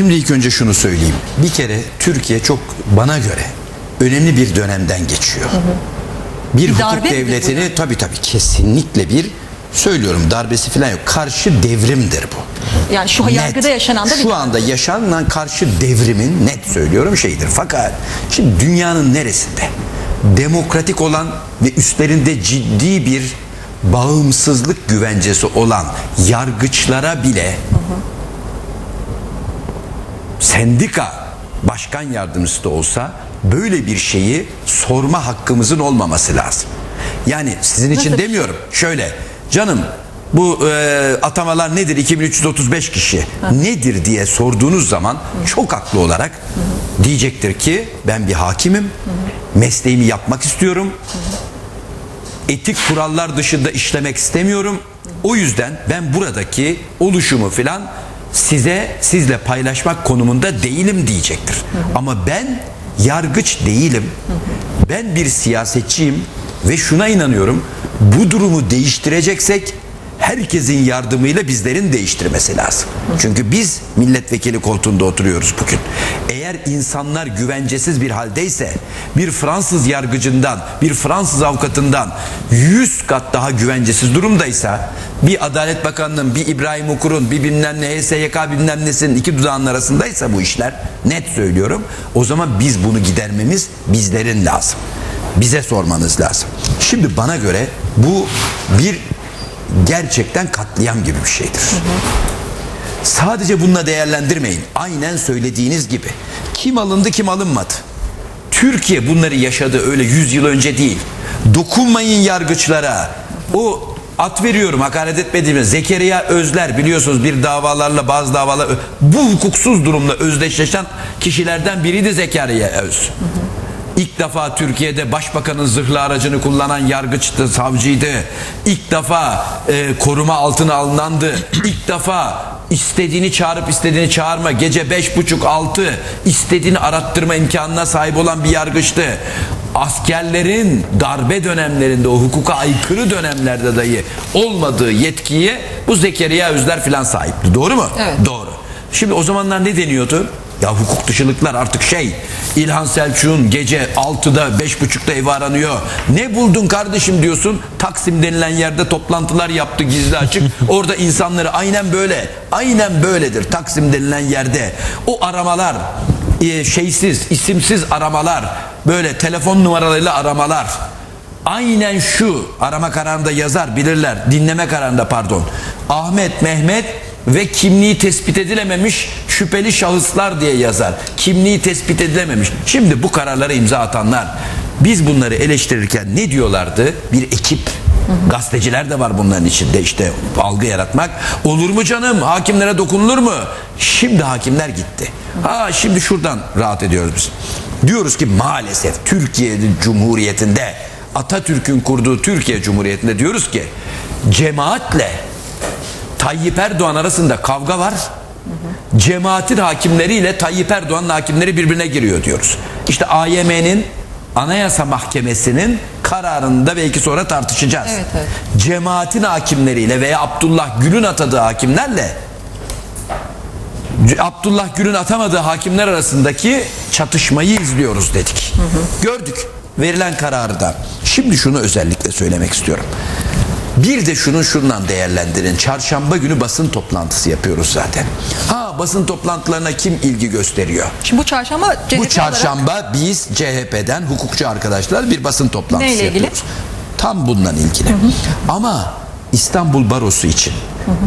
Şimdi ilk önce şunu söyleyeyim. Bir kere Türkiye çok bana göre önemli bir dönemden geçiyor. Bir, hukuk midir bu devletini tabii tabii kesinlikle bir söylüyorum darbesi falan yok. Karşı devrimdir bu. Yani şu Net. yargıda yaşanan da bir Şu anda yaşanan karşı devrimin net söylüyorum şeydir. Fakat şimdi dünyanın neresinde demokratik olan ve üstlerinde ciddi bir bağımsızlık güvencesi olan yargıçlara bile sendika başkan yardımcısı da olsa böyle bir şeyi sorma hakkımızın olmaması lazım. Yani sizin için Nasıl bir demiyorum. Şöyle canım bu e, atamalar nedir 2335 kişi nedir diye sorduğunuz zaman çok haklı olarak diyecektir ki ben bir hakimim mesleğimi yapmak istiyorum etik kurallar dışında işlemek istemiyorum. O yüzden ben buradaki oluşumu filan size sizle paylaşmak konumunda değilim diyecektir. Ama ben yargıç değilim. Ben bir siyasetçiyim ve şuna inanıyorum. Bu durumu değiştireceksek herkesin yardımıyla bizlerin değiştirmesi lazım. Çünkü biz milletvekili koltuğunda oturuyoruz bugün. Eğer insanlar güvencesiz bir haldeyse bir Fransız yargıcından, bir Fransız avukatından 100 kat daha güvencesiz durumdaysa bir Adalet Bakanlığı'nın, bir İbrahim Okur'un, bir bilmem ne HSYK bilmem nesinin iki dudağının arasındaysa bu işler net söylüyorum. O zaman biz bunu gidermemiz bizlerin lazım. Bize sormanız lazım. Şimdi bana göre bu bir gerçekten katliam gibi bir şeydir. Sadece bununla değerlendirmeyin. Aynen söylediğiniz gibi. Kim alındı kim alınmadı. Türkiye bunları yaşadı öyle 100 yıl önce değil. Dokunmayın yargıçlara. O at veriyorum hakaret etmediğimi Zekeriya Özler biliyorsunuz bir davalarla bazı davalar bu hukuksuz durumla özdeşleşen kişilerden biriydi Zekeriya Öz. İlk defa Türkiye'de başbakanın zırhlı aracını kullanan yargıçtı, savcıydı. İlk defa e, koruma altına alınandı. İlk defa istediğini çağırıp istediğini çağırma gece beş buçuk altı istediğini arattırma imkanına sahip olan bir yargıçtı. Askerlerin darbe dönemlerinde o hukuka aykırı dönemlerde dahi olmadığı yetkiye bu Zekeriya Özler filan sahipti. Doğru mu? Evet. Doğru. Şimdi o zamanlar ne deniyordu? Ya hukuk dışılıklar artık şey İlhan Selçuk'un gece 6'da 5.30'da evi aranıyor. Ne buldun kardeşim diyorsun. Taksim denilen yerde toplantılar yaptı gizli açık. Orada insanları aynen böyle aynen böyledir Taksim denilen yerde. O aramalar e, şeysiz isimsiz aramalar böyle telefon numaralarıyla aramalar. Aynen şu arama kararında yazar bilirler dinleme kararında pardon. Ahmet Mehmet ve kimliği tespit edilememiş şüpheli şahıslar diye yazar. Kimliği tespit edilememiş. Şimdi bu kararları imza atanlar biz bunları eleştirirken ne diyorlardı? Bir ekip Gazeteciler de var bunların içinde işte algı yaratmak. Olur mu canım? Hakimlere dokunulur mu? Şimdi hakimler gitti. Ha şimdi şuradan rahat ediyoruz biz. Diyoruz ki maalesef Türkiye Cumhuriyeti'nde Atatürk'ün kurduğu Türkiye Cumhuriyeti'nde diyoruz ki cemaatle Tayyip Erdoğan arasında kavga var. Cemaatin hakimleriyle Tayyip Erdoğan'ın hakimleri birbirine giriyor diyoruz. İşte AYM'nin Anayasa Mahkemesi'nin kararında belki sonra tartışacağız. Evet, evet. Cemaatin hakimleriyle veya Abdullah Gül'ün atadığı hakimlerle Abdullah Gül'ün atamadığı hakimler arasındaki çatışmayı izliyoruz dedik. Gördük verilen kararı da. Şimdi şunu özellikle söylemek istiyorum. Bir de şunu şundan değerlendirin. Çarşamba günü basın toplantısı yapıyoruz zaten. Ha basın toplantılarına kim ilgi gösteriyor? Şimdi bu çarşamba CHP Bu olarak çarşamba biz CHP'den hukukçu arkadaşlar bir basın toplantısı Neyle ilgili? yapıyoruz. Tam bundan ilgili. Ama İstanbul Barosu için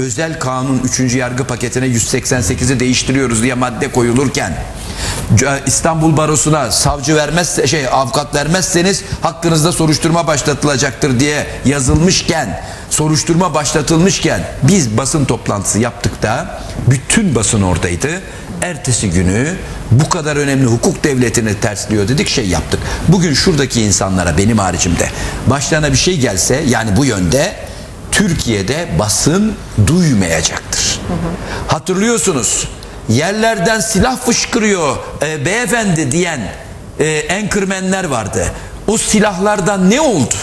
özel kanun 3. yargı paketine 188'i değiştiriyoruz diye madde koyulurken İstanbul Barosu'na savcı vermezse şey avukat vermezseniz hakkınızda soruşturma başlatılacaktır diye yazılmışken soruşturma başlatılmışken biz basın toplantısı yaptık da bütün basın oradaydı. Ertesi günü bu kadar önemli hukuk devletini tersliyor dedik şey yaptık. Bugün şuradaki insanlara benim haricimde başlarına bir şey gelse yani bu yönde Türkiye'de basın duymayacaktır. Hatırlıyorsunuz yerlerden silah fışkırıyor e, beyefendi diyen e, enkırmenler vardı. O silahlardan ne oldu?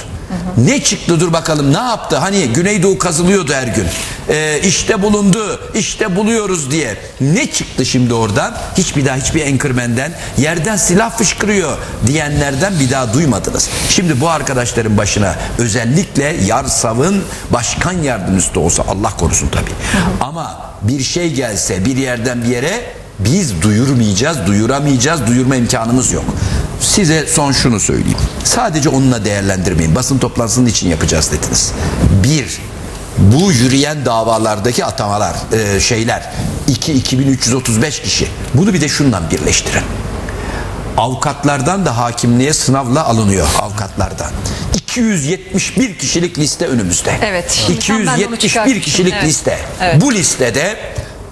Ne çıktı dur bakalım ne yaptı? Hani Güneydoğu kazılıyordu her gün. Ee, işte bulundu, işte buluyoruz diye. Ne çıktı şimdi oradan? Hiçbir daha hiçbir enkırmenden yerden silah fışkırıyor diyenlerden bir daha duymadınız. Şimdi bu arkadaşların başına özellikle Yarsav'ın başkan yardımcısı da olsa Allah korusun tabii. Ama bir şey gelse bir yerden bir yere biz duyurmayacağız, duyuramayacağız, duyurma imkanımız yok. Size son şunu söyleyeyim. Sadece onunla değerlendirmeyin. Basın toplantısının için yapacağız dediniz. Bir, bu yürüyen davalardaki atamalar, e, şeyler, 2 2335 kişi. Bunu bir de şundan birleştirin. Avukatlardan da hakimliğe sınavla alınıyor avukatlardan. 271 kişilik liste önümüzde. Evet, şimdi tam ben de onu 271 çıkartmıştım. kişilik Evet. liste. Evet. Bu listede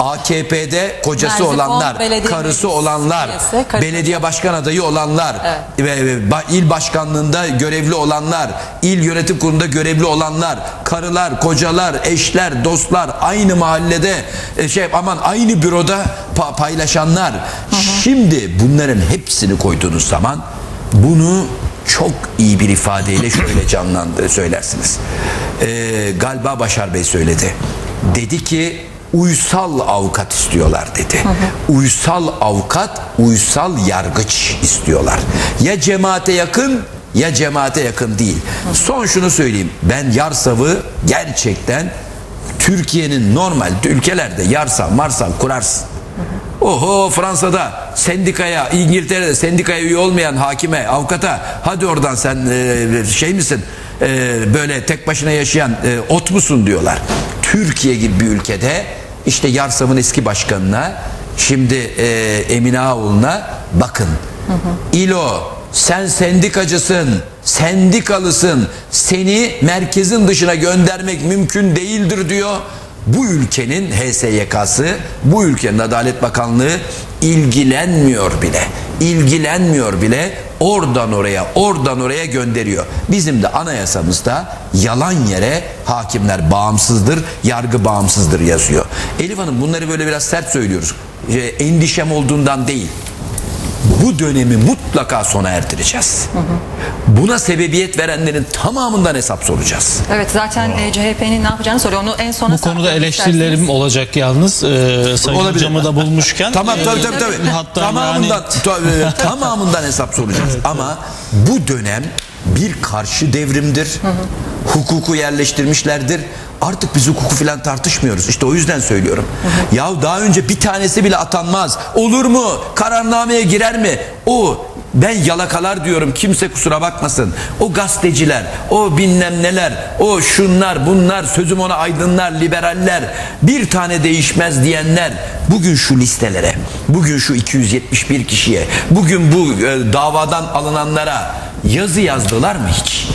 AKP'de kocası Merzifon olanlar, Belediye karısı olanlar, üyesi, belediye başkan adayı olanlar ve ve ba- il başkanlığında görevli olanlar, il yönetim kurulunda görevli olanlar, karılar, kocalar, eşler, dostlar, aynı mahallede e, şey aman aynı büroda pa- paylaşanlar. Şimdi bunların hepsini koyduğunuz zaman bunu çok iyi bir ifadeyle şöyle canlandı söylersiniz. Ee, galiba Başar Bey söyledi. Dedi ki uysal avukat istiyorlar dedi. Uysal avukat, uysal yargıç istiyorlar. Ya cemaate yakın ya cemaate yakın değil. Son şunu söyleyeyim. Ben Yarsav'ı gerçekten Türkiye'nin normal ülkelerde yarsav marsav kurarsın. Oho Fransa'da sendikaya, İngiltere'de sendikaya üye olmayan hakime, avukata hadi oradan sen e, şey misin e, böyle tek başına yaşayan e, ot musun diyorlar. Türkiye gibi bir ülkede işte Yarsav'ın eski başkanına şimdi e, Emine Ağoğlu'na bakın. İlo sen sendikacısın, sendikalısın. Seni merkezin dışına göndermek mümkün değildir diyor. Bu ülkenin HSYK'sı, bu ülkenin Adalet Bakanlığı ilgilenmiyor bile. İlgilenmiyor bile. Oradan oraya, oradan oraya gönderiyor. Bizim de anayasamızda yalan yere hakimler bağımsızdır, yargı bağımsızdır yazıyor. Elif Hanım bunları böyle biraz sert söylüyoruz. E, endişem olduğundan değil bu dönemi mutlaka sona erdireceğiz. Buna sebebiyet verenlerin tamamından hesap soracağız. Evet zaten e, CHP'nin ne yapacağını soruyor. Onu en sona Bu konuda eleştirilerim isterseniz. olacak yalnız. Ee, Sayın Olabilir. Hocam'ı da bulmuşken. Tamam Ee, tabii tabii tabii. Hatta tamamından yani e, tamamından hesap soracağız. Ama bu dönem bir karşı devrimdir. Hukuku yerleştirmişlerdir. Artık biz hukuku filan tartışmıyoruz. İşte o yüzden söylüyorum. Ya daha önce bir tanesi bile atanmaz. Olur mu? Kararnameye girer mi? O ben yalakalar diyorum kimse kusura bakmasın. O gazeteciler, o bilmem neler, o şunlar bunlar sözüm ona aydınlar, liberaller bir tane değişmez diyenler bugün şu listelere, bugün şu 271 kişiye, bugün bu e, davadan alınanlara yazı yazdılar mı hiç?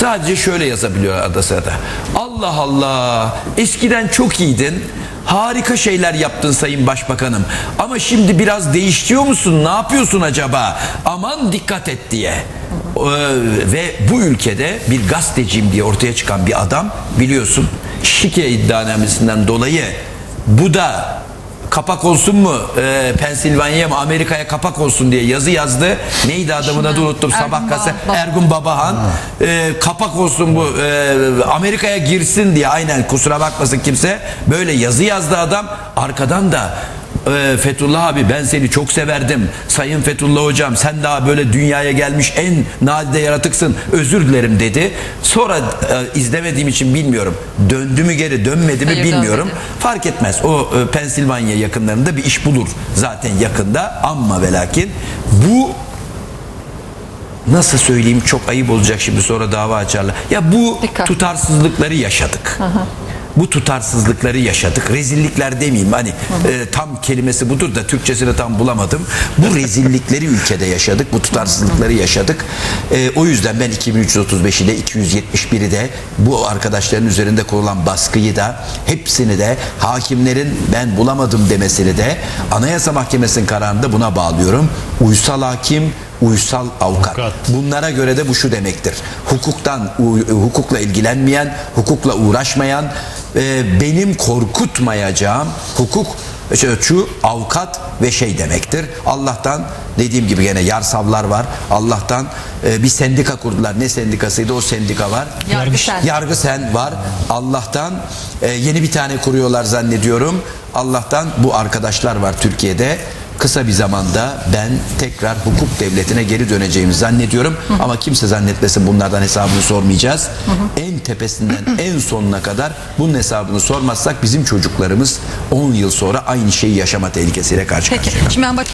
Sadece şöyle yazabiliyor arada sırada. Allah Allah eskiden çok iyiydin. Harika şeyler yaptın Sayın Başbakanım. Ama şimdi biraz değişiyor musun? Ne yapıyorsun acaba? Aman dikkat et diye. Ee, ve bu ülkede bir gazeteciyim diye ortaya çıkan bir adam biliyorsun şike iddianamesinden dolayı bu da kapak olsun mu? E, Pensilvanya'ya mı? Amerika'ya kapak olsun diye yazı yazdı. Neydi adamın adı unuttum. Ergun Sabah Ba- Ba- Ergun Babahan. E, kapak olsun bu. E, Amerika'ya girsin diye. Aynen kusura bakmasın kimse. Böyle yazı yazdı adam. Arkadan da e, Fethullah abi ben seni çok severdim Sayın Fethullah hocam sen daha böyle dünyaya gelmiş en nadide yaratıksın özür dilerim dedi sonra e, izlemediğim için bilmiyorum döndü mü geri dönmedi mi Hayır, bilmiyorum dönmedi. fark etmez o e, Pensilvanya yakınlarında bir iş bulur zaten yakında ama ve lakin bu nasıl söyleyeyim çok ayıp olacak şimdi sonra dava açarlar. Ya bu Dikkat. tutarsızlıkları yaşadık. Bu tutarsızlıkları yaşadık. Rezillikler demeyeyim hani e, tam kelimesi budur da Türkçesini tam bulamadım. Bu rezillikleri ülkede yaşadık. Bu tutarsızlıkları yaşadık. E, o yüzden ben 2335'i de 271'i de bu arkadaşların üzerinde kurulan baskıyı da hepsini de hakimlerin ben bulamadım demesini de Anayasa Mahkemesi'nin kararında buna bağlıyorum. Uysal hakim, uysal avukat. Avukat. Bunlara göre de bu şu demektir. Hukuktan hukukla ilgilenmeyen, hukukla uğraşmayan, e, benim korkutmayacağım hukuk İşte şu avukat ve şey demektir. Allah'tan dediğim gibi gene yarsavlar var. Allah'tan e, bir sendika kurdular. Ne sendikasıydı? O sendika var. Yargısel. Yargı sen var. Allah'tan e, yeni bir tane kuruyorlar zannediyorum. Allah'tan bu arkadaşlar var Türkiye'de. Kısa bir zamanda ben tekrar hukuk devletine geri döneceğimi zannediyorum. Ama kimse zannetmesin bunlardan hesabını sormayacağız. En tepesinden en sonuna kadar bunun hesabını sormazsak bizim çocuklarımız 10 yıl sonra aynı şeyi yaşama tehlikesiyle karşı Peki. karşıya. Şimdi ben bak